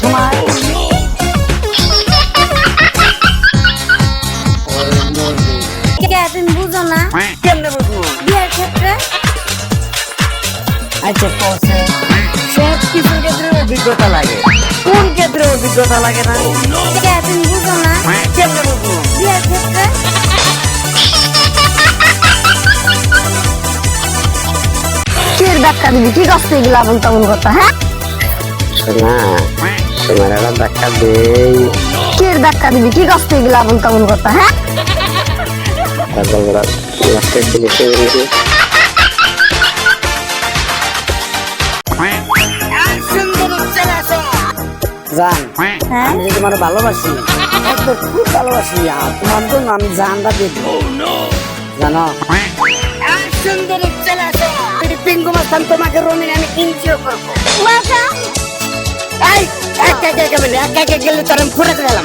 সময়। তুমি বুঝো না? কেমনে বুঝব? ক্ষেত্রে? আচ্ছা পৌঁছে সব কিছুর ক্ষেত্রে অভিজ্ঞতা লাগে। কোন ক্ষেত্রে অভিজ্ঞতা লাগে না? তুমি বুঝো না? কেমনে বুঝব? বিয়ের ক্ষেত্রে? কির ব্যাখ্যা দিবি? কি করছে এগুলো? বলতে কথা হ্যাঁ? তোমার একটা ধাক্কা দেই। কির ধাক্কা দিবি? কি কষ্ট এগুলো আবল তাবল কথা হ্যাঁ? তারপর ওরা লাস্টের দিকে সে বলেছে জান হ্যাঁ? আমি যে তোমার ভালোবাসি একদম খুব ভালোবাসি আর তোমার জন্য আমি জানটা দিয়ে জানো? সুন্দরী চলে আসো পিঙ্গু মাস্তান তোমাকে রঙিন আমি ইনজিও একা একা গেলে তোর আমি ফুটে গেলাম।